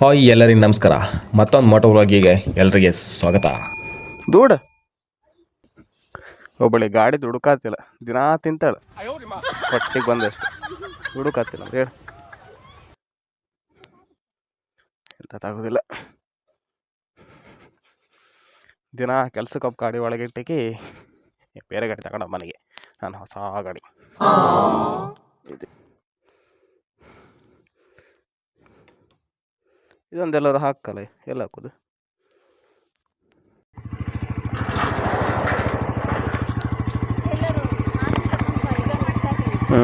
Hi ಎಲ್ಲರಿಗೂ ನಮಸ್ಕಾರ. ಮತ್ತೊಂದು ಮೋಟೋ ವ್ಲಾಗಿಗೆ ಎಲ್ರಿಗೆ ಸ್ವಾಗತ. ದೂಡ. ಒಬ್ಬಳಿ ಗಾಡಿ ದುಡುಕಾತಿಲ್ಲ ದಿನಾ ತಿಂತಾಳೆ. ಹೊಟ್ಟಿಗೆ ಬಂದಷ್ಟು. ದುಡುಕಾತಿಲ್ಲ ಹೇಳಿ. ಎಂತ ಆಗೋದಿಲ್ಲ ದಿನ ಕೆಲ್ಸಕ್ಕೆ ಒಬ್ಬ ಗಾಡಿ ಒಳಗೆ ಬೇರೆ ಗಾಡಿ ತಗೊಂಡ ಮನೆಗೆ. ನಾನು ಹೊಸ ಗಾಡಿ. ಇದು ಇದೊಂದೆಲ್ಲರೂ ಹಾಕಲ್ಲ ಎಲ್ಲ ಹಾಕೋದು? ಹ್ಞೂ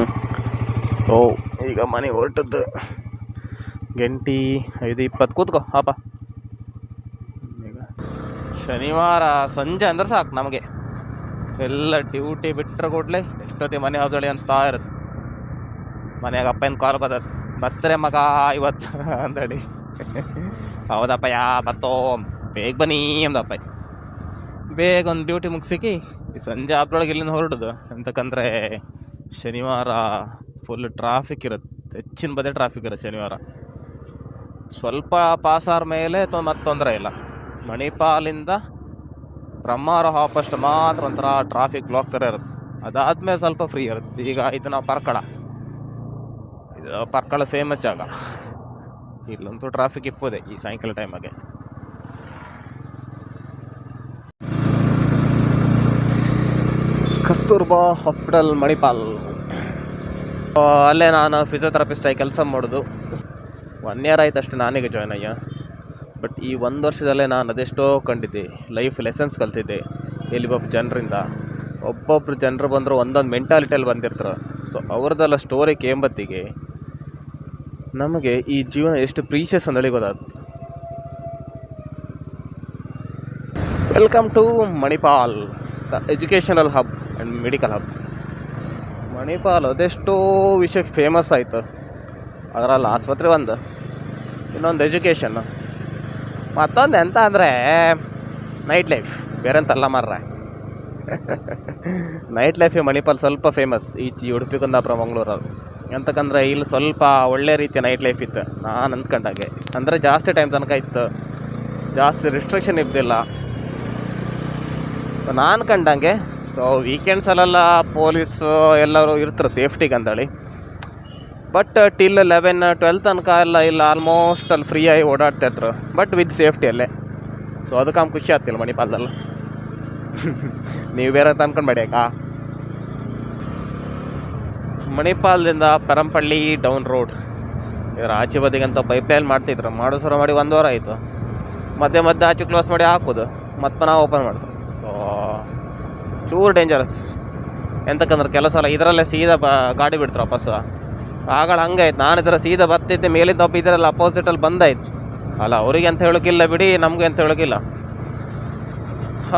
ಓ ಈಗ ಮನೆ ಹೊರಟದ್ದು. ಗಂಟಿ ಐದು ಇಪ್ಪತ್ತು ಕೂತ್ಕೋ ಹಾಪ. ಈಗ ಶನಿವಾರ ಸಂಜೆ ಅಂದ್ರೆ ಸಾಕು ನಮಗೆ. ಎಲ್ಲ ಡ್ಯೂಟಿ ಬಿಟ್ಟರೆ ಕೂಡಲೇ ಎಷ್ಟೊತ್ತಿ ಮನೆ ಹೋದಳಿ ಅನಿಸ್ತಾ ಇರುತ್ತೆ. ಮನೆಯಾಗ ಅಪ್ಪನ ಕಾಲ್ ಬರ್ತದೆ ಬಸ್ರೆ ಮಗ ಇವತ್ತು ಅಂದಳಿ. ಹೌದಪ್ಪ ಯಾ ಬತ್ತೋ ಬೇಗ ಬನ್ನಿ ಅಂದಪ್ಪ. ಬೇಗ ಒಂದು ಡ್ಯೂಟಿ ಮುಗಿಸಿಕಿ ಸಂಜೆ ಆಪ್ರೊಳಗೆ ಇಲ್ಲಿಂದ ಹೊರಡುದು. ಎಂತಕ್ಕಂದ್ರೆ ಶನಿವಾರ ಫುಲ್ ಟ್ರಾಫಿಕ್ ಇರುತ್ತೆ. ಹೆಚ್ಚಿನ ಬದೇ ಟ್ರಾಫಿಕ್ ಇರುತ್ತೆ ಶನಿವಾರ. ಸ್ವಲ್ಪ ಪಾಸಾರ ಮೇಲೆ ತೊ ಮತ್ತೆ ತೊಂದರೆ ಇಲ್ಲ. ಮಣಿಪಾಲಿಂದ ಬ್ರಹ್ಮಾರ ಹಾಫಸ್ಟ್ ಮಾತ್ರ ಒಂಥರ ಟ್ರಾಫಿಕ್ ಬ್ಲಾಕ್ ಥರ ಇರುತ್ತೆ. ಅದಾದ್ಮೇಲೆ ಸ್ವಲ್ಪ ಫ್ರೀ ಇರುತ್ತೆ. ಈಗ ಇದು ನಾವು ಪರ್ಕಳ. ಇದು ಪರ್ಕಳ ಫೇಮಸ್ ಜಾಗ. ಇಲ್ಲಂತೂ ಟ್ರಾಫಿಕ್ ಇಪ್ಪದೆ ಈ ಸಾಯಂಕಾಲ ಟೈಮಾಗೆ ಕಸ್ತೂರ್ಬಾ ಹಾಸ್ಪಿಟಲ್ ಮಣಿಪಾಲ್. ಅಲ್ಲೇ ನಾನು ಫಿಸಿಯೋಥೆರಪಿಸ್ಟ್ ಆಗಿ ಕೆಲಸ ಮಾಡೋದು. ಒನ್ ಇಯರ್ ಆಯ್ತು ಅಷ್ಟೇ ನಾನೀಗ ಜಾಯ್ನ್ ಅಯ್ಯ. ಬಟ್ ಈ ಒಂದು ವರ್ಷದಲ್ಲೇ ನಾನು ಅದೆಷ್ಟೋ ಕಂಡಿದ್ದೆ. Life lessons ಕಲ್ತಿದ್ದೆ. ಎಲ್ಲಿ ಒಬ್ಬ ಜನರಿಂದ. ಒಬ್ಬೊಬ್ರು ಜನರು ಬಂದರು ಒಂದೊಂದು ಮೆಂಟಾಲಿಟಿಯಲ್ಲಿ ಬಂದಿರ್ತಾರೆ. ಸೊ ಅವ್ರದ್ದೆಲ್ಲ ಸ್ಟೋರಿ ಕೇಂಬತ್ತಿಗೆ. ನಮಗೆ ಈ ಜೀವನ ಎಷ್ಟು ಪ್ರೀಶಿಯಸ್ ಅಂತ ಗೊತ್ತಾಯ್ತು welcome to Manipal the educational hub and medical hub Manipal ಅದೆಷ್ಟೋ ವಿಷಯಕ್ಕೆ ಫೇಮಸ್ ಆಯಿತು. ಅದರಲ್ಲಿ ಆಸ್ಪತ್ರೆ ಒಂದು, ಇನ್ನೊಂದು ಎಜುಕೇಷನ್ ಮತ್ತೊಂದು ಎಂತ ಅಂದರೆ ನೈಟ್ ಲೈಫ್ ಬೇರೆ ಅಂತಲ್ಲ ಮಾರ್ರೆ. ನೈಟ್ ಲೈಫ್ ಮಣಿಪಾಲ್ ಸ್ವಲ್ಪ ಫೇಮಸ್ ಈಚಿ ಉಡುಪಿ, ಕುಂದಾಪುರ, ಮಂಗಳೂರಲ್ಲಿ. ಎಂತಕ್ಕಂದ್ರೆ ಇಲ್ಲಿ ಸ್ವಲ್ಪ ಒಳ್ಳೆ ರೀತಿಯ ನೈಟ್ ಲೈಫ್ ಇತ್ತು, ನಾನು ಅಂದ್ಕೊಂಡಾಗೆ. ಅಂದರೆ ಜಾಸ್ತಿ ಟೈಮ್ ತನಕ ಇತ್ತು. ಜಾಸ್ತಿ ರಿಸ್ಟ್ರಿಕ್ಷನ್ ಇದ್ದಿಲ್ಲ ನಾನು ಕಂಡಂಗೆ ಸೊ ವೀಕೆಂಡ್ಸಲ್ಲೆಲ್ಲ ಪೊಲೀಸು ಎಲ್ಲರೂ ಇರ್ತಾರೆ ಸೇಫ್ಟಿಗೆ ಅಂತೇಳಿ. ಬಟ್ ಟಿಲ್ ಲೆವೆನ್ ಟ್ವೆಲ್ ತನಕ ಎಲ್ಲ ಇಲ್ಲ ಆಲ್ಮೋಸ್ಟ್ ಅಲ್ಲಿ ಫ್ರೀಯಾಗಿ ಓಡಾಡ್ತಾ ಇದ್ರು. ಬಟ್ ವಿತ್ ಸೇಫ್ಟಿ ಅಲ್ಲೇ. ಸೊ ಅದಕ್ಕೆ ಖುಷಿ ಆಗ್ತಿಲ್ಲ ಮಣಿಪಾಲದಲ್ಲಿ. ನೀವು ಬೇರೆ ಅನ್ಕೊಂಡ್ಬೇಡಿ ಅಕ್ಕ ಮಣಿಪಾಲದಿಂದ ಪರಂಪಳ್ಳಿ ಡೌನ್ ರೋಡ್ ಇದರ ಆಚೆ ಬದಿಗಂತ ಪೈಪ್ ಲೈನ್ ಮಾಡ್ತಿದ್ರು. ಮಾಡೋ ಸರ ಮಾಡಿ ಒಂದು ವಾರ ಆಯಿತು. ಮತ್ತೆ ಮಧ್ಯೆ ಆಚೆ ಕ್ಲೋಸ್ ಮಾಡಿ ಹಾಕೋದು. ಮತ್ತೆ ನಾವು ಓಪನ್ ಮಾಡ್ತಾರೆ. ಚೂರು ಡೇಂಜರಸ್ ಎಂತಕ್ಕಂದ್ರೆ ಕೆಲವು ಸಲ ಇದರಲ್ಲೇ ಸೀದಾ ಬ, ಗಾಡಿ ಬಿಡ್ತಾರೆ ವಾಪಸ್ ಆಗಳ ಹಂಗಾಯ್ತು ನಾನು ಇದರ ಸೀದಾ ಬರ್ತಿದ್ದೆ, ಮೇಲಿಂದ ಒಬ್ಬ ಇದರಲ್ಲಿ ಅಪೋಸಿಟಲ್ಲಿ ಬಂದಾಯ್ತು. ಅಲ್ಲ, ಅವರಿಗೆ ಅಂತ ಹೇಳೋಕ್ಕಿಲ್ಲ ಬಿಡಿ, ನಮಗೆ ಅಂತ ಹೇಳೋಕ್ಕಿಲ್ಲ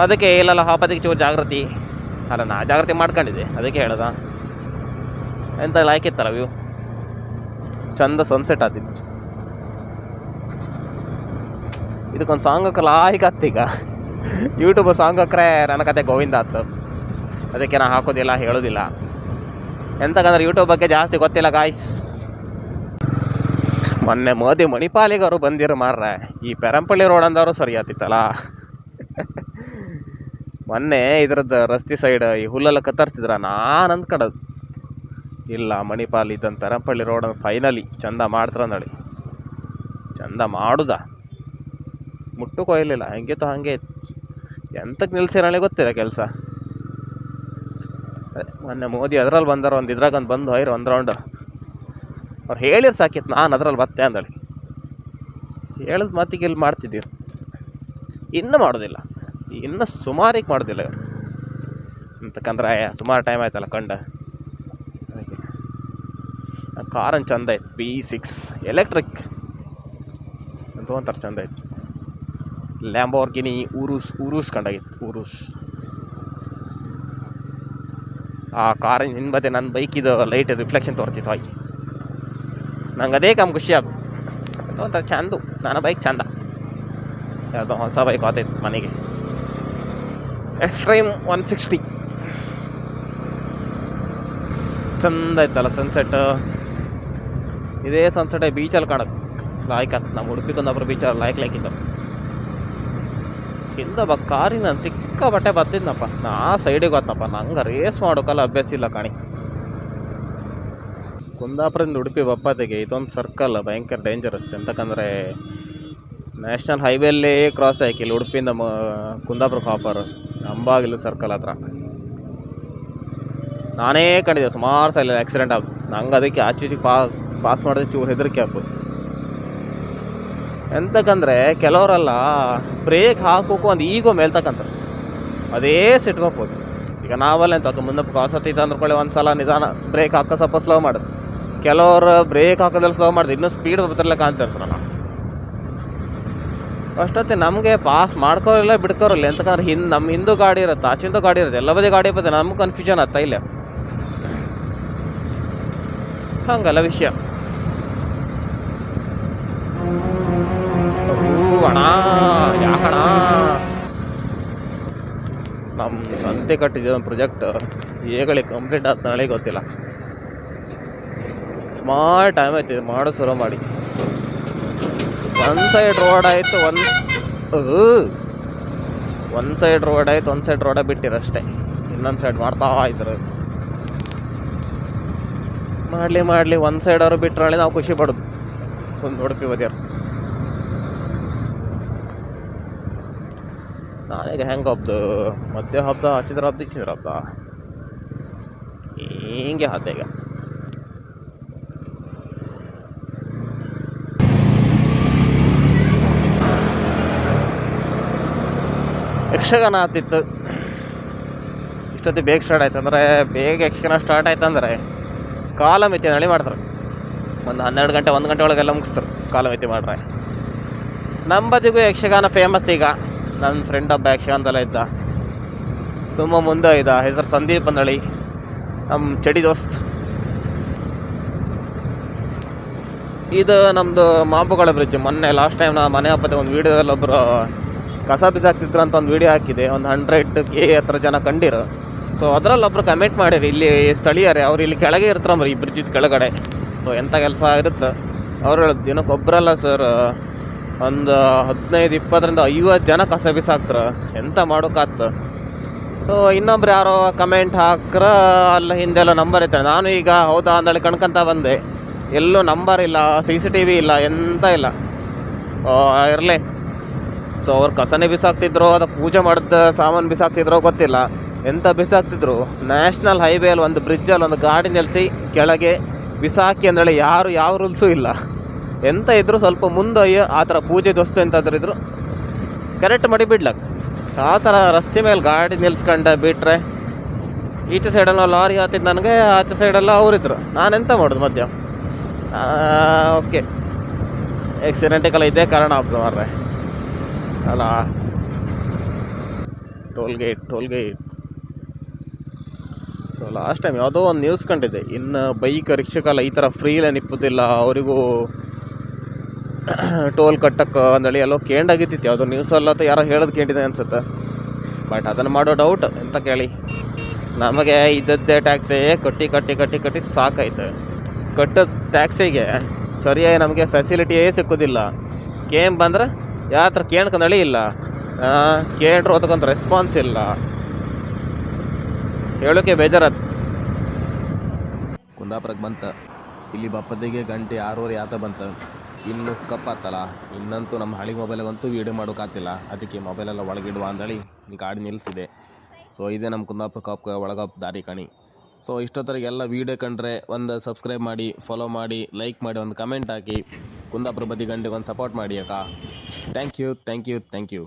ಅದಕ್ಕೆ ಇಲ್ಲೆಲ್ಲ ಹಾಪದಿಗೆ ಚೂರು ಜಾಗೃತಿ ಅಲ್ಲ, ನಾ ಜಾಗೃತಿ ಮಾಡ್ಕೊಂಡಿದ್ದೆ. ಅದಕ್ಕೆ ಹೇಳದ. ಎಂತ ಲಾಯ್ಕಿತ್ತಲ್ಲ ವ್ಯೂ ಚಂದ ಸನ್ಸೆಟ್ ಆತಿತ್ತು ಇದಕ್ಕೊಂದು ಸಾಂಗ್ ಹಾಕಲ್ಲ, ಈಗ ಯೂಟ್ಯೂಬ್ ಸಾಂಗ್ ಹಾಕ್ರೆ ನನ್ನ ಕತೆ ಗೋವಿಂದ ಆತು. ಅದಕ್ಕೆ ನಾನು ಹಾಕೋದಿಲ್ಲ, ಹೇಳೋದಿಲ್ಲ. ಎಂತಕ್ಕಂದ್ರೆ ಯೂಟ್ಯೂಬ್ ಬಗ್ಗೆ ಜಾಸ್ತಿ ಗೊತ್ತಿಲ್ಲ ಗಾಯ್ಸ್ ಮೊನ್ನೆ ಮೋದಿ ಮಣಿಪಾಲಿಗೆ ಬಂದಿರು ಮಾರ್ರೆ. ಈ ಪೆರಂಪಳ್ಳಿ ರೋಡ್ ಅಂದವರು ಸರಿ ಆತಿತ್ತಲ್ಲ. ಮೊನ್ನೆ ಇದ್ರದ್ದು ರಸ್ತೆ ಸೈಡ್ ಈ ಹುಲ್ಲೆಲ್ಲ ಕತ್ತರಿಸಿದ್ರ ನಾನು ಅಂದ್ಕೊಂಡದ್ದು ಇಲ್ಲ, ಮಣಿಪಾಲ್ ಇದ್ದಂತ ತರಂಪಳ್ಳಿ ರೋಡ್ ಫೈನಲಿ ಚಂದ ಮಾಡ್ತಾರ ನೋಡಿ ಚಂದ ಮಾಡುದ? ಮುಟ್ಟು ಕೊಯ್ಲಿಲ್ಲ ಹೆಂಗಿತ್ತು ಹಂಗೆ ಇತ್ತು. ಎಂತಕ್ಕೆ ನಿಲ್ಸಿರಳೆ ಗೊತ್ತಿಲ್ಲ ಕೆಲಸ? ಮೊನ್ನೆ ಮೋದಿ ಅದ್ರಲ್ಲಿ ಬಂದಾರ, ಒಂದು ಇದ್ರಾಗ ಒಂದು ಬಂದು ಹೋಯ್ರು, ಒಂದು ರೌಂಡ್ ಅವ್ರು ಹೇಳಿರ್ ಸಾಕಿತ್ತು ನಾನು ಅದ್ರಲ್ಲಿ ಬತ್ತೆ ಅಂದಳಿ. ಹೇಳಿದ ಮಾತಿಗೆ ಇಲ್ಲಿ ಮಾಡ್ತಿದ್ದೀವಿ ಇನ್ನೂ ಮಾಡೋದಿಲ್ಲ. ಇನ್ನೂ ಸುಮಾರಿಗೆ ಮಾಡೋದಿಲ್ಲ. ಅಂತಕ್ಕಂದ್ರೆ ಸುಮಾರು ಟೈಮ್ ಆಯ್ತಲ್ಲ ಕಂಡ. ಕಾರನ್ ಚಂದ ಐತೆ ಬಿ ಸಿಕ್ಸ್ ಎಲೆಕ್ಟ್ರಿಕ್ ಅಂತ ಒಂಥರ ಚಂದ ಐತೆ. ಲ್ಯಾಂಬೋರ್ಗಿನಿ ಊರೂಸ್ ಊರೂಸ್ ಕಂಡಾಗಿತ್ತು ಊರೂಸ್ ಆ ಕಾರಿನ ಹಿಂಬದಿ ನನ್ನ ಬೈಕಿದು ಲೈಟ್ ರಿಫ್ಲೆಕ್ಷನ್ ತೋರ್ತಿತ್ತು ಹಾಗೆ ನಂಗೆ ಅದೇ ಕಮ್ ಖುಷಿ ಆಗ ಒಂಥರ ಚಂದು, ನನ್ನ ಬೈಕ್ ಚಂದ. ಯಾವುದೋ ಹೊಸ ಬೈಕ್ ಆತೈತೆ ಮನೆಗೆ. ಎಕ್ಸ್ಟ್ರೀಮ್ ಒನ್ ಸಿಕ್ಸ್ಟಿ ಚಂದ ಐತಲ್ಲ ಸನ್ಸೆಟ್ ಇದೇ ಸನ್ಸೆಟ್ ಬೀಚಲ್ಲಿ ಕಾಣುತ್ತೆ ಲಾಯ್ಕ್ ಅಂತ ನಮ್ಮ ಉಡುಪಿ ಕುಂದಾಪುರ ಬೀಚಲ್ಲಿ ಲಾಯ್ಕ್ ಲೈಕ್ ಇದ್ದಾವೆ ಹಿಂದೆ ಬ ಕಾರಿ ನಾನು ಸಿಕ್ಕಾಪಟ್ಟೆ ಬರ್ತಿದ್ನಪ್ಪ. ನಾ ಸೈಡಿಗೆ ಗೊತ್ತಪ್ಪ ನಂಗೆ ರೇಸ್ ಮಾಡೋಕಲ್ಲ ಅಭ್ಯಾಸ ಇಲ್ಲ ಕಾಣಿ. ಕುಂದಾಪುರದಿಂದ ಉಡುಪಿ ಬಪ್ಪತ್ತಿಗೆ ಇದೊಂದು ಸರ್ಕಲ್ ಭಯಂಕರ ಡೇಂಜರಸ್ ಎಂತಕ್ಕಂದರೆ ನ್ಯಾಷನಲ್ ಹೈವೇಲ್ಲಿ ಕ್ರಾಸ್ ಆಯ್ಕೆ ಇಲ್ಲಿ ಉಡುಪಿಯಿಂದ ಮ ಕುಂದಾಪುರ ಕಾಪರ್ ಅಂಬಾಗಿಲು ಸರ್ಕಲ್ ಹತ್ರ. ನಾನೇ ಕಂಡಿದ್ದೆ. ಸುಮಾರು ಸಲ ಆಕ್ಸಿಡೆಂಟ್ ಆಗ ನಂಗೆ ಅದಕ್ಕೆ ಆಚೆ ಈಚೆಗೆ ಪಾ ಪಾಸ್ ಮಾಡಿದ್ರೆ ಚೂರು ಹೆದರಿಕೆ ಹಾಕೋದು ಎಂತಕ್ಕಂದ್ರೆ ಕೆಲವರೆಲ್ಲ ಬ್ರೇಕ್ ಹಾಕೋಕು ಒಂದು ಈಗೋ ಮೇಲ್ತಕ್ಕಂತ ಅದೇ ಸಿಟ್ಕೋಬೋದು ಈಗ ನಾವೆಲ್ಲ ಎಂತ ಮುಂದೆ ಕ್ರಾಸ್ ಹತ್ತಿತ್ತು ಅಂದ್ಕೊಳ್ಳಿ ಒಂದು ಸಲ ನಿಧಾನ ಬ್ರೇಕ್ ಹಾಕೋ ಸ್ವಲ್ಪ ಸ್ಲೋ ಮಾಡೋದು ಕೆಲವರು ಬ್ರೇಕ್ ಹಾಕೋದ್ರಲ್ಲಿ ಸ್ಲೋ ಮಾಡಿದ್ರು ಇನ್ನೂ ಸ್ಪೀಡ್ ಬರ್ತಿರ್ಲಿಕ್ಕೆ ನಾನು ಅಷ್ಟೊತ್ತಿ ನಮಗೆ ಪಾಸ್ ಮಾಡ್ಕೋರಿಲ್ಲ ಬಿಡ್ಕೋರಿಲ್ಲ. ಎಂತಕಂದ್ರೆ ಹಿಂದ್ ನಮ್ಮ ಹಿಂದೂ ಗಾಡಿ ಇರುತ್ತೆ ಆಚಿಂದು ಗಾಡಿ ಇರುತ್ತೆ, ಎಲ್ಲ ಬದಿ ಗಾಡಿ ಬರ್ತದೆ, ನಮ್ಗೆ ಕನ್ಫ್ಯೂಷನ್ ಆಗ್ತಾ ಇಲ್ಲ. ಹಂಗಲ್ಲ ವಿಷಯ. ಅಣ್ಣ ಯಾಕಣ ನಮ್ಮ ಸಂತೆ ಕಟ್ಟಿದ್ದ ಒಂದು ಪ್ರಾಜೆಕ್ಟ್ ಕಂಪ್ಲೀಟ್ ಆದ ನಾಳೆ ಗೊತ್ತಿಲ್ಲ. ಸುಮಾರು ಟೈಮ್ ಆಯ್ತು ಮಾಡೋ ಶುರು ಮಾಡಿ. ಒನ್ ಸೈಡ್ ರೋಡ್ ಆಯಿತು ಒಂದು ಒಂದು ಸೈಡ್ ರೋಡ್ ಆಯ್ತು ಒಂದು ಸೈಡ್ ರೋಡ ಬಿಟ್ಟಿರಷ್ಟೇ ಇನ್ನೊಂದು ಸೈಡ್ ಮಾಡ್ತಾ ಇದ್ರು. ಮಾಡಲಿ ಮಾಡಲಿ ಒಂದು ಸೈಡ್ ಅವರು ಬಿಟ್ಟರೆ ನಾವು ಖುಷಿ ಪಡೋದು. ಒಂದು ನೋಡ್ತೀವಿ ಬದಿಯರು ನಾನೀಗ ಹೆಂಗೆ ಹಬ್ದು? ಮತ್ತೆ ಹಬ್ಬ ಹಚ್ಚಿದ್ರ ಹಬ್ದ, ಇಚ್ಚಿದ್ರ ಹಬ್ಬ ಹಿಂಗೆ ಹದ್ದ ಈಗ. ಯಕ್ಷಗಾನ ಆತಿತ್ತು ಇಷ್ಟೊತ್ತಿ ಬೇಗ ಸ್ಟಾರ್ಟ್ ಆಯ್ತು ಅಂದರೆ ಬೇಗ ಯಕ್ಷಗಾನ ಸ್ಟಾರ್ಟ್ ಆಯ್ತು ಅಂದರೆ ಕಾಲಮಿತಿ ನಳಿ ಮಾಡ್ತಾರೆ. ಒಂದು ಹನ್ನೆರಡು ಗಂಟೆ, ಒಂದು ಗಂಟೆ ಒಳಗೆಲ್ಲ ಮುಗಿಸ್ತಾರೆ ಕಾಲಮಿತಿ ಮಾಡ್ರೆ. ನಮ್ಮ ಬದಿಗೂ ಯಕ್ಷಗಾನ ಫೇಮಸ್ ಈಗ. ನನ್ನ ಫ್ರೆಂಡ್ ಒಬ್ಬ ಯಕ್ಷಗಾನದಲ್ಲ ಇದ್ದ. ತುಂಬ ಮುಂದೆ ಇದ್ದ. ಹೆಸರು ಸಂದೀಪ್ ಅಂದಳಿ ನಮ್ಮ ಚಡಿ ದೋಸ್ತ್. ಇದು ನಮ್ಮದು ಮಾಂಬುಗಳ ಬ್ರಿಡ್ಜ್ ಮೊನ್ನೆ ಲಾಸ್ಟ್ ಟೈಮ್ ನಾ ಮನೆ ಹಬ್ಬದ ಒಂದು ವೀಡಿಯೋದಲ್ಲಿ ಒಬ್ಬರು ಕಸ ಬಿಸಾಕ್ತಿದ್ರು ಅಂತ ಒಂದು ವಿಡಿಯೋ ಹಾಕಿದೆ. ಒಂದು ಹಂಡ್ರೆಡ್ ಕೆ ಹತ್ರ ಜನ ಕಂಡಿರು. ಸೊ ಅದರಲ್ಲಿ ಒಬ್ರು ಕಮೆಂಟ್ ಮಾಡಿರಿ ಇಲ್ಲಿ ಸ್ಥಳೀಯರೇ, ಅವ್ರು ಇಲ್ಲಿ ಕೆಳಗೆ ಇರ್ತಾರಂಬ್ರಿ ಈ ಬ್ರಿಡ್ಜಿದ ಕೆಳಗಡೆ. ಸೊ ಎಂಥ ಕೆಲಸ ಇರುತ್ತೆ? ಅವ್ರು ಹೇಳೋದು ದಿನಕ್ಕೆ ಒಬ್ಬರಲ್ಲ ಸರ್ ಒಂದು ಹದಿನೈದು, ಇಪ್ಪತ್ತರಿಂದ ಐವತ್ತು ಜನ ಕಸ ಬಿಸಾಕ್ತಾರ. ಎಂತ ಮಾಡೋಕ್ಕಾಗ್ತ ಸೊ ಇನ್ನೊಬ್ರು ಯಾರೋ ಕಮೆಂಟ್ ಹಾಕ್ರ, ಅಲ್ಲಿ ಹಿಂದೆಲ್ಲ ನಂಬರ್ ಇರ್ತಾರೆ ನಾನು ಈಗ ಹೌದಾ ಅಂದಳಿ ಕಣ್ಕಂತ ಬಂದೆ. ಎಲ್ಲೂ ನಂಬರ್ ಇಲ್ಲ ಸಿ ಸಿ ಟಿ ವಿ ಇಲ್ಲ, ಎಂತ ಇಲ್ಲ. ಇರಲಿ. ಸೊ ಅವ್ರು ಕಸನೇ ಬಿಸಾಕ್ತಿದ್ರು, ಅದು ಪೂಜೆ ಮಾಡಿದ ಸಾಮಾನು ಬಿಸಾಕ್ತಿದ್ರೋ ಗೊತ್ತಿಲ್ಲ. ಎಂತ ಬಿಸಾಕ್ತಿದ್ರು? ನ್ಯಾಷನಲ್ ಹೈವೇಲಿ ಒಂದು ಬ್ರಿಡ್ಜಲ್ಲಿ ಒಂದು ಗಾಡಿ ನಿಲ್ಲಿಸಿ ಕೆಳಗೆ ಬಿಸಾಕಿ ಅಂದೇಳಿ ಯಾರು, ಯಾವ ರೂಲ್ಸು ಇಲ್ಲ. ಎಂತ ಇದ್ರು ಸ್ವಲ್ಪ ಮುಂದೆ ಆ ಥರ ಪೂಜೆ ದೋಸ್ತು ಎಂತಾದ್ರು ಇದ್ರು ಕರೆಕ್ಟ್ ಮಾಡಿ ಬಿಡ್ಲಕ್ಕ ಆ ಥರ ರಸ್ತೆ ಮೇಲೆ ಗಾಡಿ ನಿಲ್ಸ್ಕೊಂಡೆ ಬಿಟ್ರೆ ಈಚೆ ಸೈಡಲ್ಲಿ ಲಾರಿ ಹತ್ತಿದ್ದು ನನಗೆ, ಆಚೆ ಸೈಡೆಲ್ಲ ಅವರಿದ್ರು. ನಾನೆಂತ ಮಾಡೋದು ಮಧ್ಯ? ಓಕೆ ಆಕ್ಸಿಡೆಂಟಿಗೆಲ್ಲ ಇದೇ ಕಾರಣ ಆಗ್ತದೆ ಮಾರ್ರೆ. ಅಲ್ಲ. Toll gate toll gate so last time ಯಾವುದೋ ಒಂದು ನ್ಯೂಸ್ ಕಂಡಿದ್ದೆ. ಇನ್ನು ಬೈಕ್ ರಿಕ್ಷಕ್ಕೆಲ್ಲ ಈ ಥರ ಫ್ರೀಲೇ ನಿಪ್ಪುತ್ತಿಲ್ಲ ಅವರಿಗೂ ಟೋಲ್ ಕಟ್ಟಕ್ಕೆ ಅಂದೇಳಿ ಎಲ್ಲೋ ಕೇಂಡಾಗಿತ್ತಿತ್ತು. ಯಾವುದೋ ನ್ಯೂಸಲ್ಲ ಅಥವಾ ಯಾರೋ ಹೇಳೋದು ಕೇಳಿದೆ ಅನ್ಸುತ್ತೆ. ಬಟ್ ಅದನ್ನು ಮಾಡೋ ಡೌಟ್ ಅಂತ ಕೇಳಿ. ನಮಗೆ ಇದ್ದದ್ದೇ ಟ್ಯಾಕ್ಸೇ ಕಟ್ಟಿ ಕಟ್ಟಿ ಕಟ್ಟಿ ಕಟ್ಟಿ ಸಾಕಾಯ್ತು. ಕಟ್ಟೋ ಟ್ಯಾಕ್ಸಿಗೆ ಸರಿಯಾಗಿ ನಮಗೆ ಫೆಸಿಲಿಟಿಯೇ ಸಿಕ್ಕೋದಿಲ್ಲ. ಕೇಮ್ ಬಂದ್ರೆ ಯಾವ ಥರ ಕೇಳ್ಕೊಂಡಳಿ ಇಲ್ಲ. ಕೇಳ್ರು ಅದಕ್ಕೊಂದು ರೆಸ್ಪಾನ್ಸ್ ಇಲ್ಲ. ಹೇಳೋಕೆ ಬೇಜಾರತ್. ಕುಂದಾಪುರಕ್ಕೆ ಬಂತ. ಇಲ್ಲಿ ಬಪ್ಪದಿಗೆ ಗಂಟೆ ಆರೂವರೆ ಆತ ಬಂತ. ಇನ್ನು ಸ್ಕಪ್ ಆತಲ್ಲ ಇನ್ನಂತೂ ನಮ್ಮ ಹಳಿ ಮೊಬೈಲಿಗಂತೂ ವೀಡಿಯೋ ಮಾಡೋಕ್ಕಾಗ್ತಿಲ್ಲ ಅದಕ್ಕೆ ಮೊಬೈಲೆಲ್ಲ ಒಳಗಿಡುವ ಅಂದೇಳಿ ಗಾಡಿ ನಿಲ್ಲಿಸಿದೆ. ಸೊ ಇದೇ ನಮ್ಮ ಕುಂದಾಪುರ ಕಾಪ್ ಒಳಗ ದಾರಿ ಕಣಿ. ಸೊ ಇಷ್ಟೊತ್ತರಿಗೆಲ್ಲ ವೀಡಿಯೋ ಕಂಡ್ರೆ ಒಂದು ಸಬ್ಸ್ಕ್ರೈಬ್ ಮಾಡಿ ಫಾಲೋ ಮಾಡಿ ಲೈಕ್ ಮಾಡಿ, ಒಂದು ಕಮೆಂಟ್ ಹಾಕಿ. ಕುಂದಾಪುರ ಬದಿ ಗಂಟೆಗೆ ಒಂದು ಸಪೋರ್ಟ್ ಮಾಡಿ ಅಕ್ಕ. Thank you thank you thank you